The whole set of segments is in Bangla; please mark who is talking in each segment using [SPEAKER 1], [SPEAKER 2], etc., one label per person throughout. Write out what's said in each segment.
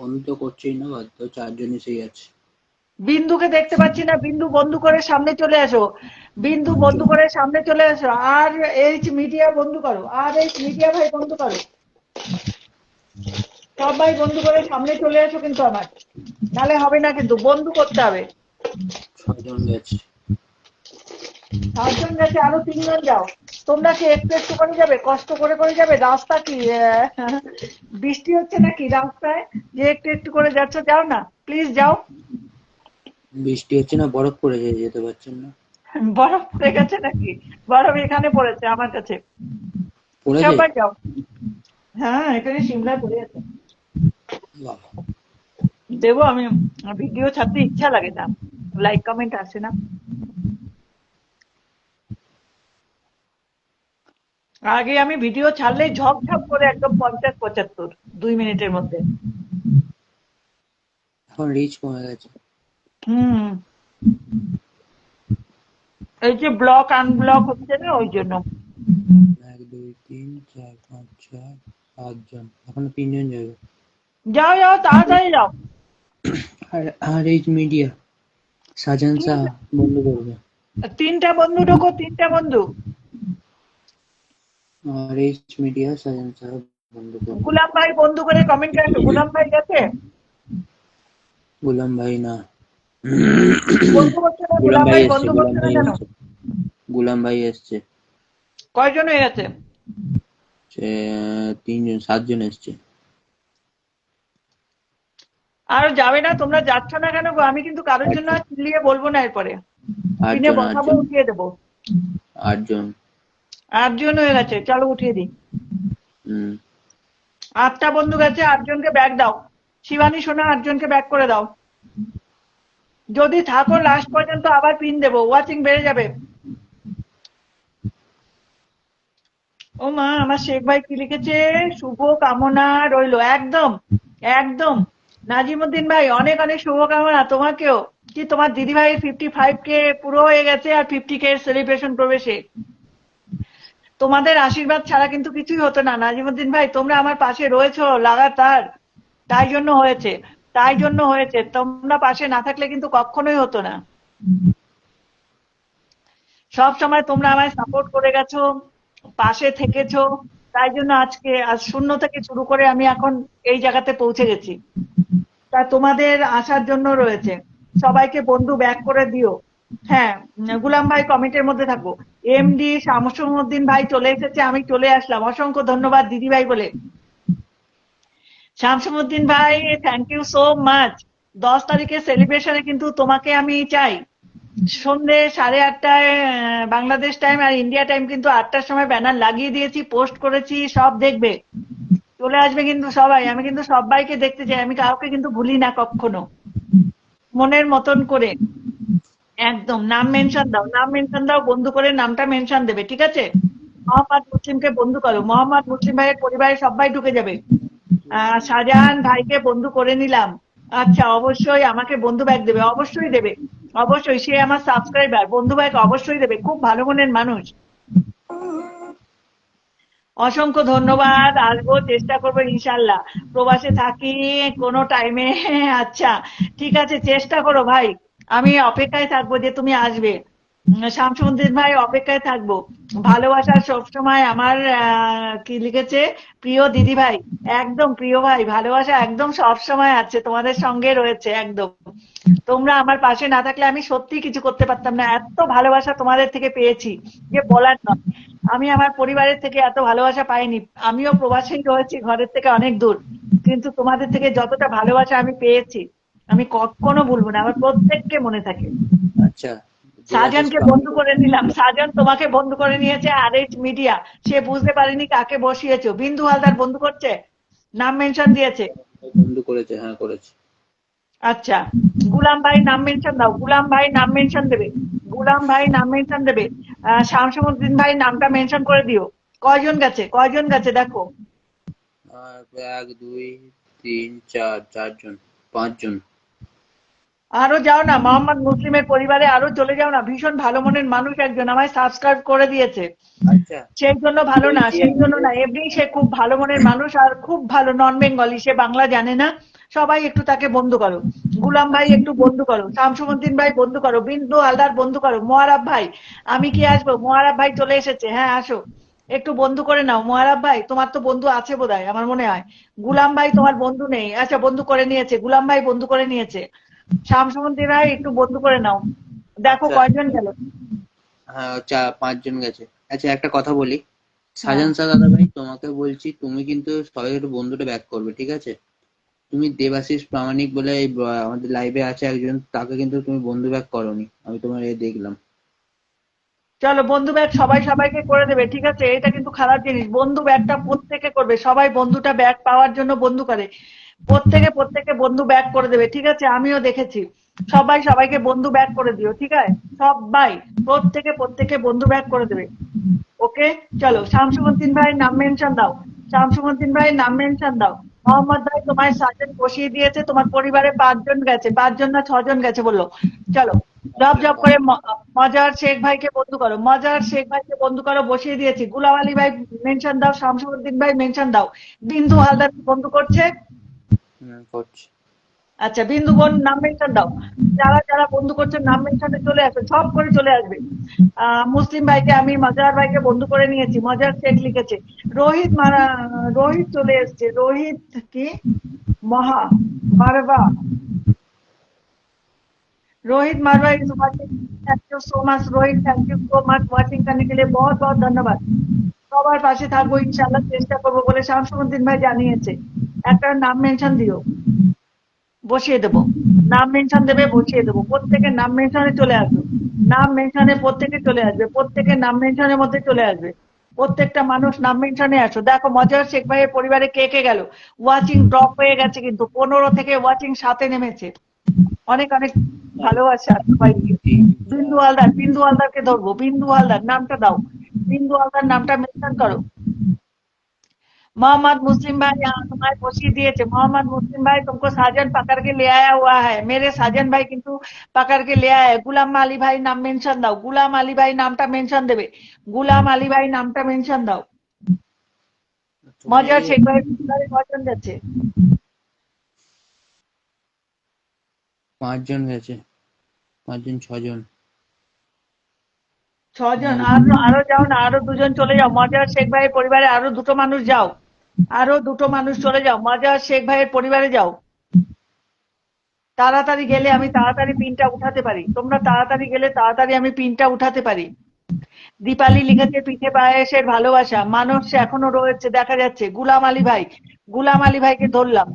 [SPEAKER 1] বন্ধ করছেই না বাধ্য চারজন এসেই আছে।
[SPEAKER 2] বিন্দুকে দেখতে পাচ্ছি না বিন্দু বন্ধ করে সামনে চলে আসো বিন্দু বন্ধ করে সামনে চলে আসো আর এইচ মিডিয়া বন্ধ করো আর এইচ মিডিয়া ভাই বন্ধ করো। সবাই বন্ধু করে সামনে চলে আসো কিন্তু আমার। নালে হবে না কিন্তু বন্ধু করতে হবে।
[SPEAKER 1] ছজন গেছে।
[SPEAKER 2] সাতজন গেছে আরও তিনজন যাও। তোমরা কি একটু একটু করে যাবে? কষ্ট করে করে যাবে? রাস্তা কি? বৃষ্টি হচ্ছে নাকি রাস্তায়? যে একটু একটু করে যাচ্ছ যাও না? প্লিজ যাও।
[SPEAKER 1] বৃষ্টি হচ্ছে না বরফ পড়েছে যেতে পারছেন না।
[SPEAKER 2] বরফ পড়ে গেছে নাকি? বরফ এখানে পড়েছে আমার কাছে। সবাই যাও। হ্যাঁ এখানে সিমলায় পড়ে আছে। দেবো আমি ভিডিও ছাড়তে ইচ্ছা লাগে না। লাইক কমেন্ট আসে না। আগে আমি ভিডিও ছাড়লেই ঝপঝপ করে একদম পঞ্চাশ পঁচাত্তর দুই মিনিটের মধ্যে।
[SPEAKER 1] এখন রিচ কমে গেছে।
[SPEAKER 2] হুম। এই যে ব্লক আনব্লক হচ্ছে না ওই জন্য।
[SPEAKER 1] এক দুই তিন চার পাঁচ ছয় সাতজন এখনও তিনজন যাবে।
[SPEAKER 2] যাও যাও তাড়াতাড়ি যাও।
[SPEAKER 1] আর আর এইচ মিডিয়া সাজান শাহ বন্ধ করবে।
[SPEAKER 2] তিনটা বন্ধু ঢোকো তিনটা বন্ধু।
[SPEAKER 1] আর মিডিয়া সাজান শাহ বন্ধ
[SPEAKER 2] গুলাম ভাই বন্ধু করে কমেন্ট আসো গুলাম ভাই গেছে?
[SPEAKER 1] গুলাম ভাই না। গুলাম ভাই
[SPEAKER 2] বন্ধু
[SPEAKER 1] গুলাম
[SPEAKER 2] করছে না
[SPEAKER 1] ভাই
[SPEAKER 2] কেন
[SPEAKER 1] এসছে ভাই এসছে।
[SPEAKER 2] কয়জন হয়ে গেছে?
[SPEAKER 1] তিনজন সাতজন এসছে।
[SPEAKER 2] আর যাবে না তোমরা যাচ্ছ না কেন গো? আমি কিন্তু কারোর জন্য চিল্লিয়ে বলব না এরপরে।
[SPEAKER 1] আটজন
[SPEAKER 2] বসাবো উঠিয়ে দেবো।
[SPEAKER 1] আটজন।
[SPEAKER 2] আটজন হয়ে গেছে চলো উঠিয়ে দিই। আটটা বন্ধু গেছে আটজনকে ব্যাগ দাও। শিবানী সোনা আটজনকে ব্যাগ করে দাও। যদি থাকো লাস্ট পর্যন্ত আবার পিন দেবো ওয়াচিং বেড়ে যাবে। ও মা আমার শেখ ভাই কি লিখেছে? শুভ কামনা রইল একদম একদম। নাজিমুদ্দিন ভাই অনেক অনেক শুভকামনা তোমাকেও। কি তোমার দিদি ভাই ফিফটি ফাইভ কে পুরো হয়ে গেছে আর ফিফটি কে সেলিব্রেশন প্রবেশে? তোমাদের আশীর্বাদ ছাড়া কিন্তু কিছুই হতো না। নাজিমুদ্দিন ভাই, তোমরা আমার পাশে রয়েছো লাগাতার। তাই জন্য হয়েছে। তাই জন্য হয়েছে। তোমরা পাশে না থাকলে কিন্তু কখনোই হতো না। সব সময় তোমরা আমায় সাপোর্ট করে গেছো, পাশে থেকেছো। তাই জন্য আজকে, আজ শূন্য থেকে শুরু করে আমি এখন এই জায়গাতে পৌঁছে গেছি। তা তোমাদের আসার জন্য রয়েছে। সবাইকে বন্ধু ব্যাক করে দিও। হ্যাঁ গুলাম ভাই কমেন্টের মধ্যে থাকো এমডি শামসুদ্দিন ভাই চলে এসেছে, আমি চলে আসলাম। অসংখ্য ধন্যবাদ দিদি ভাই বলে। শামসুদ্দিন ভাই থ্যাংক ইউ সো মাচ দশ তারিখে সেলিব্রেশনে কিন্তু তোমাকে আমি চাই। সন্ধে সাড়ে আটটায় বাংলাদেশ টাইম আর ইন্ডিয়া টাইম কিন্তু আটটার সময় ব্যানার লাগিয়ে দিয়েছি পোস্ট করেছি, সব দেখবে। চলে আসবে কিন্তু সবাই। আমি কিন্তু সবাইকে দেখতে চাই। আমি কাউকে কিন্তু ভুলি না কখনো। মনের মতন করে। একদম, নাম মেনশন দাও, নাম মেনশন দাও, বন্ধু করে নামটা মেনশন দেবে, ঠিক আছে? মোহাম্মদ মুসলিমকে বন্ধু করো, মোহাম্মদ মুসলিম ভাইয়ের পরিবারের সবাই ঢুকে যাবে। শাহজাহান ভাইকে বন্ধু করে নিলাম। আচ্ছা অবশ্যই আমাকে বন্ধু ব্যাগ দেবে, অবশ্যই দেবে, অবশ্যই, সে আমার সাবস্ক্রাইবার বন্ধু ব্যাগ অবশ্যই দেবে, খুব ভালো মনের মানুষ। অসংখ্য ধন্যবাদ, আসব, চেষ্টা করব, ইনশাল্লাহ। প্রবাসে থাকি, কোনো টাইমে আচ্ছা ঠিক আছে, চেষ্টা করো ভাই। আমি অপেক্ষায় থাকব যে তুমি আসবে। শামসুদ্দিন ভাই, অপেক্ষায় থাকব। ভালোবাসা সবসময় আমার কি লিখেছে? প্রিয় দিদি ভাই। একদম প্রিয় ভাই। ভালোবাসা একদম সবসময় আছে, তোমাদের সঙ্গে রয়েছে একদম। তোমরা আমার পাশে না থাকলে আমি সত্যি কিছু করতে পারতাম না। এত ভালোবাসা তোমাদের থেকে পেয়েছি, যে বলার নয়। আমি আমার পরিবারের থেকে এত ভালোবাসা পাইনি। আমিও প্রবাসেই রয়েছি ঘরের থেকে অনেক দূর। কিন্তু তোমাদের থেকে যতটা ভালোবাসা আমি পেয়েছি আমি কখনো ভুলবো না আমার প্রত্যেককে মনে থাকে।
[SPEAKER 1] আচ্ছা
[SPEAKER 2] শাহজাহানকে বন্ধু করে নিলাম। শাহজাহান তোমাকে বন্ধু করে নিয়েছে আর এইচ মিডিয়া সে বুঝতে পারেনি কাকে বসিয়েছো। বিন্দু হালদার বন্ধু করছে? নাম মেনশন দিয়েছে?
[SPEAKER 1] বন্ধ করেছে হ্যাঁ করেছে।
[SPEAKER 2] আচ্ছা গুলাম ভাই নাম মেনশন দাও। গুলাম ভাই নাম মেনশন দেবে। গুলাম ভাই নাম মেনশন দেবে। শামসুদ্দিন ভাই নামটা মেনশন করে দিও। কয়জন গেছে? কয়জন গেছে? দেখো।
[SPEAKER 1] এক দুই তিন চার চারজন পাঁচজন।
[SPEAKER 2] আরও যাও না মোহাম্মদ মুসলিমের পরিবারে আরও চলে যাও না। ভীষণ ভালো মনের মানুষ একজন আমায় সাবস্ক্রাইব করে দিয়েছে।
[SPEAKER 1] আচ্ছা।
[SPEAKER 2] সেই জন্য ভালো না সেই জন্য না এমনি সে খুব ভালো মনের মানুষ আর খুব ভালো নন বেঙ্গলি সে বাংলা জানে না। সবাই একটু তাকে বন্ধু করো। গুলাম ভাই একটু বন্ধু করো শামসুমুদ্দিন ভাই বন্ধু করো বিন্দু হালদার বন্ধু করো মোয়ারাব ভাই আমি কি আসব? মোয়ারাব ভাই চলে এসেছে হ্যাঁ আসো। একটু বন্ধু করে নাও। মোয়ারাব ভাই তোমার তো বন্ধু আছে বোধহয় আমার মনে হয়। গুলাম ভাই তোমার বন্ধু নেই। আচ্ছা বন্ধু করে নিয়েছে গুলাম ভাই বন্ধু করে নিয়েছে। শামসুমুদ্দিন ভাই একটু বন্ধু করে নাও। দেখো
[SPEAKER 1] আচ্ছা।
[SPEAKER 2] কয়জন গেল।
[SPEAKER 1] হ্যাঁ চা পাঁচজন গেছে। আচ্ছা একটা কথা বলি। সাজান সা দাদা ভাই তোমাকে বলছি তুমি কিন্তু সবাই একটু বন্ধুটা ব্যাক করবে ঠিক আছে? তুমি দেবাশিস প্রামাণিক বলে এই আমাদের লাইভে আছে একজন তাকে কিন্তু তুমি বন্ধু ব্যাক করোনি। আমি তোমার এ দেখলাম।
[SPEAKER 2] চলো বন্ধু ব্যাগ সবাই সবাইকে করে দেবে ঠিক আছে? এটা কিন্তু খারাপ জিনিস। বন্ধু ব্যাগটা প্রত্যেকে করবে। সবাই বন্ধুটা ব্যাগ পাওয়ার জন্য বন্ধু করে। প্রত্যেকে প্রত্যেকে বন্ধু ব্যাগ করে দেবে, ঠিক আছে? আমিও দেখেছি। সবাই সবাইকে বন্ধু ব্যাগ করে দিও, ঠিক আছে? সবাই প্রত্যেকে প্রত্যেকে বন্ধু ব্যাগ করে দেবে। ওকে চলো শামসুমুদ্দিন ভাই নাম মেনশন দাও। শামসুমুদ্দিন ভাই নাম মেনশন দাও। মোহাম্মদ ভাই তোমার সার্জেন্ট বসিয়ে দিয়েছে, তোমার পরিবারে পাঁচজন গেছে, পাঁচজন না ছজন গেছে বলল। চলো জব জব করে মজার শেখ ভাইকে বন্ধু করো, মজার শেখ ভাইকে বন্ধু করো, বসিয়ে দিয়েছি। গুলাম আলী ভাই মেনশন দাও, শামসুদ্দিন ভাই মেনশন দাও। বিন্দু হালদার বন্ধু করছে।
[SPEAKER 1] করছি
[SPEAKER 2] আচ্ছা বিন্দু বোন নাম মেনশন দাও যারা যারা বন্ধু করছে নাম মেনশনে চলে আসবে সব করে চলে আসবে আহ, মুসলিম ভাইকে আমি মজার ভাইকে বন্ধু করে নিয়েছি মজার শেখ লিখেছে রোহিত মারা রোহিত চলে এসছে রোহিত কি মহা মারবা Rohit Marwa is watching thank you so much Rohit thank you so much watching करने के लिए बहुत बहुत ধন্যবাদ সবার পাশে থাকবো ইনশাআল্লাহ চেষ্টা করবো বলে শামসুদ্দিন ভাই জানিয়েছে একটা নাম মেনশন দিও। বসিয়ে দেবো। নাম মেনশন দেবে বসিয়ে দেবো। প্রত্যেকের নাম মেনশনে চলে আসবে। নাম মেনশনে প্রত্যেকে চলে আসবে। প্রত্যেকের নাম মেনশনের মধ্যে চলে আসবে। প্রত্যেকটা মানুষ নাম মেনশনে আসো। দেখো মজার শেখ ভাইয়ের পরিবারে কে কে গেল? ওয়াচিং ড্রপ হয়ে গেছে কিন্তু। পনেরো থেকে ওয়াচিং সাথে নেমেছে। অনেক অনেক ভালোবাসা বিন্দু হালদার বিন্দু হালদারকে ধরবো। বিন্দু হালদার নামটা দাও। বিন্দু হালদার নামটা মেনশন করো। मोहम्मद मुस्लिम भाई यहाँ तुम्हारे पोषी दिए थे। मोहम्मद मुस्लिम भाई तुमको साजन पकड़ के ले आया हुआ है। मेरे साजन भाई किंतु पकड़ के ले आया है गुलाम आली भाई नाम मेंशन দাও গুলাম আলী ভাই নামটা মেনশন দেবে গুলাম আলী ভাই নামটা মেনশন দাও মজা শেখ ভাই কজন যাচ্ছে
[SPEAKER 1] পাঁচজন হয়েছে পাঁচজন ছজন
[SPEAKER 2] ছজন আর আরও যাও না আরও দুজন চলে যাও মজার শেখ ভাইয়ের পরিবারে আরও দুটো মানুষ যাও আরও দুটো মানুষ চলে যাও। মজার শেখ ভাইয়ের পরিবারে যাও। তাড়াতাড়ি গেলে আমি তাড়াতাড়ি পিনটা উঠাতে পারি। তোমরা তাড়াতাড়ি গেলে তাড়াতাড়ি আমি পিনটা উঠাতে পারি। দীপালি লিখেছে, পিঠে পায়েসের ভালোবাসা। মানুষ এখনও রয়েছে, দেখা যাচ্ছে। গুলাম আলী ভাই, গুলাম আলী ভাইকে ধরলাম।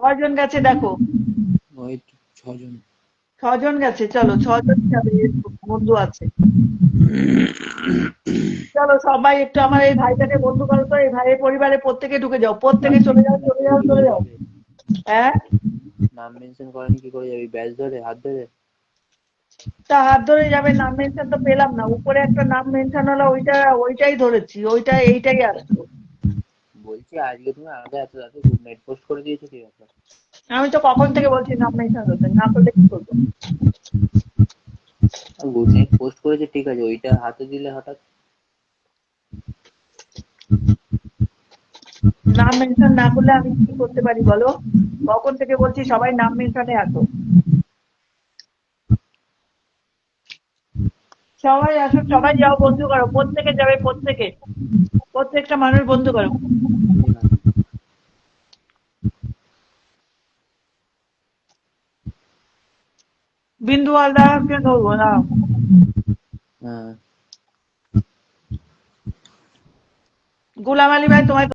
[SPEAKER 2] কয়জন গেছে দেখো?
[SPEAKER 1] ছজন।
[SPEAKER 2] ছজন গেছে চলো ছজন যাবে বন্ধু আছে। চলো সবাই একটু আমার এই ভাইটাকে বন্ধু করো তো এই ভাইয়ের পরিবারে প্রত্যেকে ঢুকে যাও প্রত্যেকে চলে যাও চলে যাও চলে যাও। হ্যাঁ?
[SPEAKER 1] নাম মেনশন করেনি কি করে যাবি? ব্যাচ ধরে হাত ধরে।
[SPEAKER 2] তা হাত ধরে যাবে নাম মেনশন তো পেলাম না উপরে একটা নাম মেনশন হলো ওইটা ওইটাই ধরেছি ওইটা এইটাই আসলো
[SPEAKER 1] বলছি আজকে তুমি আলাদা এত রাতে গুড নাইট পোস্ট করে দিয়েছ কি ব্যাপার
[SPEAKER 2] আমি তো কখন থেকে বলছি নাম মেনশন করতে না করলে কি করব?
[SPEAKER 1] পোস্ট করেছে ঠিক আছে ওইটা হাতে দিলে হঠাৎ।
[SPEAKER 2] নাম মেনশন না করলে আমি কি করতে পারি বলো? কখন থেকে বলছি সবাই নাম মেনশনে আসো। সবাই আসো সবাই যাও বন্ধু করো প্রত্যেকে যাবে প্রত্যেকে। প্রত্যেকটা মানুষ বন্ধু করো। বিন্দু হালদারকে ধরবো না গুলাম আলী ভাই তোমায়